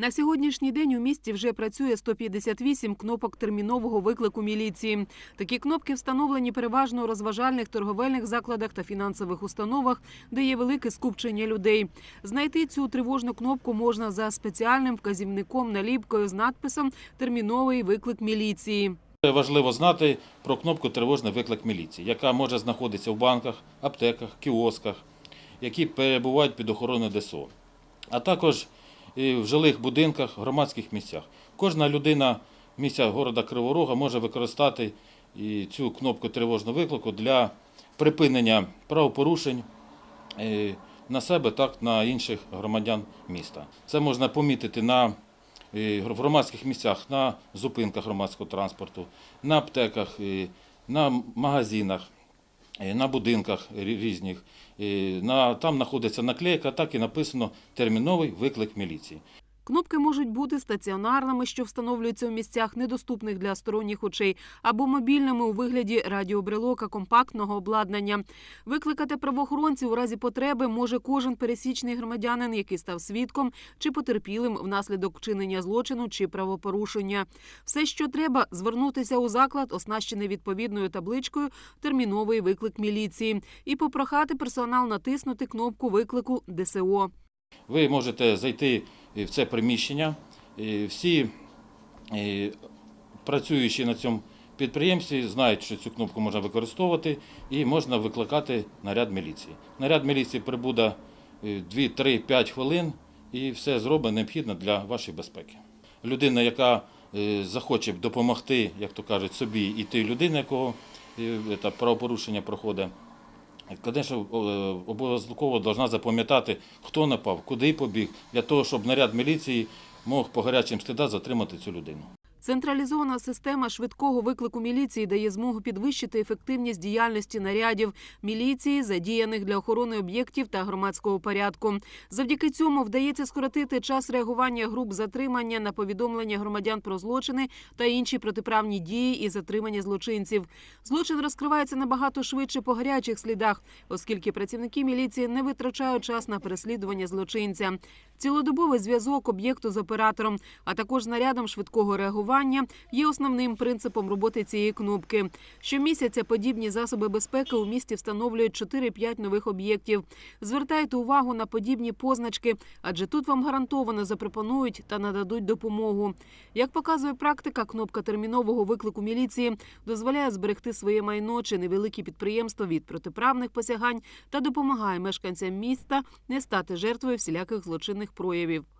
На сьогоднішній день у місті вже працює 158 кнопок термінового виклику міліції. Такі кнопки встановлені переважно у розважальних торговельних закладах та фінансових установах, де є велике скупчення людей. Знайти цю тривожну кнопку можна за спеціальним вказівником наліпкою з надписом Терміновий виклик міліції. Важливо знати про кнопку Тривожний виклик міліції, яка може знаходитися в банках, аптеках, кіосках, які перебувають під охороною ДСО, а також в жилих будинках, громадських місцях. Кожна людина в місцях города Криворога може використати і цю кнопку тривожного виклику для припинення правопорушень е, на себе, так на інших громадян міста. Це можна помітити на е, в громадських місцях, на зупинках громадського транспорту, на аптеках, е, на магазинах, на будинках різних. Е, там знаходиться наклейка, так і написано терміновий виклик міліції. Кнопки можуть бути стаціонарними, що встановлюються у місцях, недоступних для сторонніх очей, або мобільними у вигляді радіобрелока компактного обладнання. Викликати правоохоронців у разі потреби може кожен пересічний громадянин, який став свідком чи потерпілим внаслідок вчинення злочину чи правопорушення. Все, що треба, звернутися у заклад, оснащений відповідною табличкою Терміновий виклик міліції, і попрохати персонал натиснути кнопку виклику ДСО. Ви можете зайти в це приміщення. Всі працюючі на цьому підприємстві знають, що цю кнопку можна використовувати і можна викликати наряд міліції. Наряд міліції прибуде 2, 3, 5 хвилин і все зробить необхідне для вашої безпеки. Людина, яка е, захоче допомогти, як то кажуть, собі і тій людині, якого е, правопорушення проходить, Звісно, обов'язково повинна запам'ятати, хто напав, куди побіг, для того, щоб наряд міліції мог по гарячим слідам затримати цю людину. Централізована система швидкого виклику міліції дає змогу підвищити ефективність діяльності нарядів міліції, задіяних для охорони об'єктів та громадського порядку. Завдяки цьому вдається скоротити час реагування груп затримання на повідомлення громадян про злочини та інші протиправні дії і затримання злочинців. Злочин розкривається набагато швидше по гарячих слідах, оскільки працівники міліції не витрачають час на переслідування злочинця. Цілодобовий зв'язок об'єкту з оператором, а також нарядом швидкого реагування є основним принципом роботи цієї кнопки. Щомісяця подібні засоби безпеки у місті встановлюють 4-5 нових об'єктів. Звертайте увагу на подібні позначки, адже тут вам гарантовано запропонують та нададуть допомогу. Як показує практика, кнопка термінового виклику міліції дозволяє зберегти своє майно чи невеликі підприємства від протиправних посягань та допомагає мешканцям міста не стати жертвою всіляких злочинних проявів.